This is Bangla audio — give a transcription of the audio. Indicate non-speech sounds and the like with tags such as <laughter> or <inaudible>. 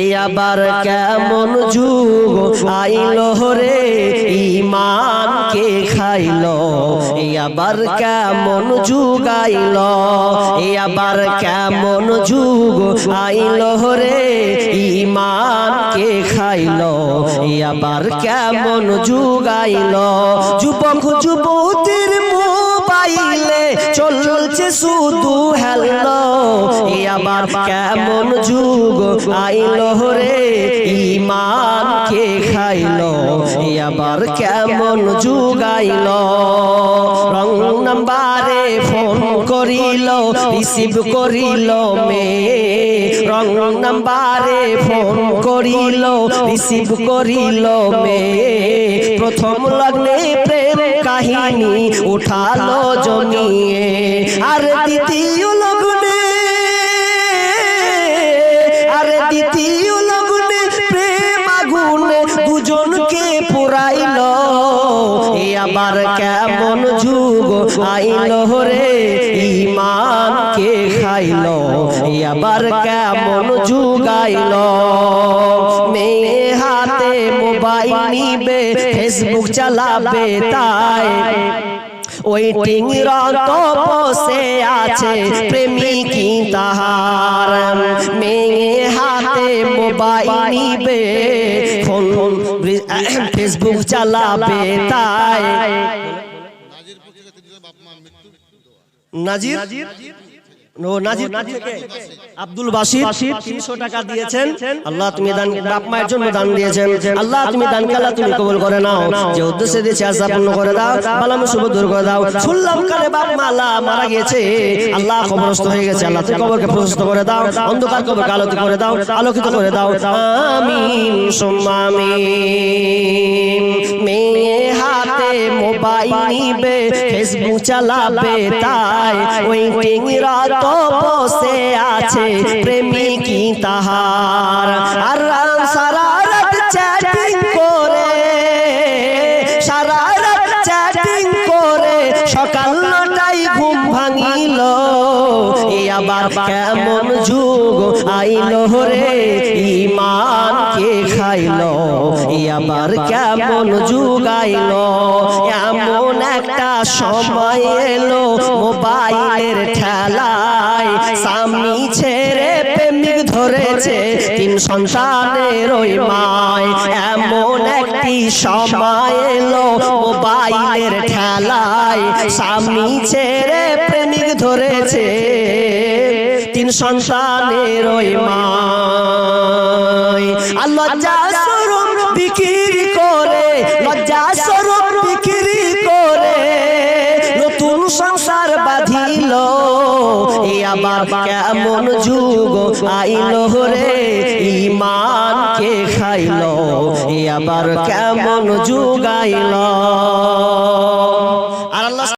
এই আবার কেমন যুগ? আইলো রে ইমান কে খাইলো। এই আবার কেমন যুগ আইলো? এই আবার কেমন যুগ? আইলো রে ইমান কে খাইলো। এই আবার কেমন যুগ আইলো? যুবক, যুবতীর মোবাইলে চলছে শুধু হ্যালো এ আবার কেমন যুগ? আইলো রে ইমান কে খাইলো? এ আবার কেমন যুগ আইলো? রং নাম্বারে ফোন করিল, রিসিভ করিল মে রং নাম্বারে ফোন করিল, রিসিভ করিল মে প্রথম লগ্নে কাহিনী উঠালো জমিয়ে। আর দ্বিতীয় লগ্নে, আর দ্বিতীয় লগ্নে প্রেম আগুনে দুজনকে পুরাইল। আবার কেমন যুগ আইল রে ইমান কে খাইল। এ আবার কেমন যুগ মেয়ে হাতে মোবাইল নিবে ফেসবুক চালাবে তাই। ওই টিংরত বসে আছে প্রেমিকি তাহার মেয়ে হাতে মোবাইল নিবে। ফোন <coughs> ফেসবুক চালাবে তাই। নাজির? আব্দুল বাসির তিনশো টাকা দিয়েছেন। আল্লাহ তুমি দান বাপ মায়ের জন্য দান দিয়েছেন। আল্লাহ তুমি দান কালা তুমি কবুল করে নাও। যে উদ্দেশ্যে দিয়েছে আশা পূর্ণ করে দাও। বালাম শুভ দূর করে দাও। শুনলাম কালে বাপ মালা মারা গেছে আল্লাহ খবরস্থ হয়ে গেছে। আল্লাহ তুমি কবরকে প্রশস্ত করে দাও। অন্ধকার আলোকিত করে দাও। আলোকিত করে দাও। আমিন সুম্মা আমিন। মোবাইল নিবে, ফেসবুক চালাবে তাই। ওই টিংরা তো বসে আছে প্রেমিকি তাহার। আর সারা রাত চ্যাটিং করে, সারা রাত চ্যাটিং করে। সকাল নটাই ঘুম ভাঙিল, এ আবার কেমন যুগ? আইলো রে ইমান কে খাইলো? আবার কেমন যুগ আইলো এমন একটা সময় এলো মোবাইলের ঠেলায় স্বামী ছেড়ে প্রেমিক ধরেছে। তিন সন্তানের ওই মায়। এমন একটি সময় এলো মোবাইলের ঠেলায় স্বামী ছেড়ে প্রেমিক ধরেছে। তিন সন্তানের মায় লজ্জা স্বরূপ বিক্রি করে লজ্জা স্বরূপ বিক্রি করে, নতুন সংসার বাঁধিল। এ আবার কেমন যুগ আইল রে ইমান কে খাইল। এ আবার কেমন যুগ আইল।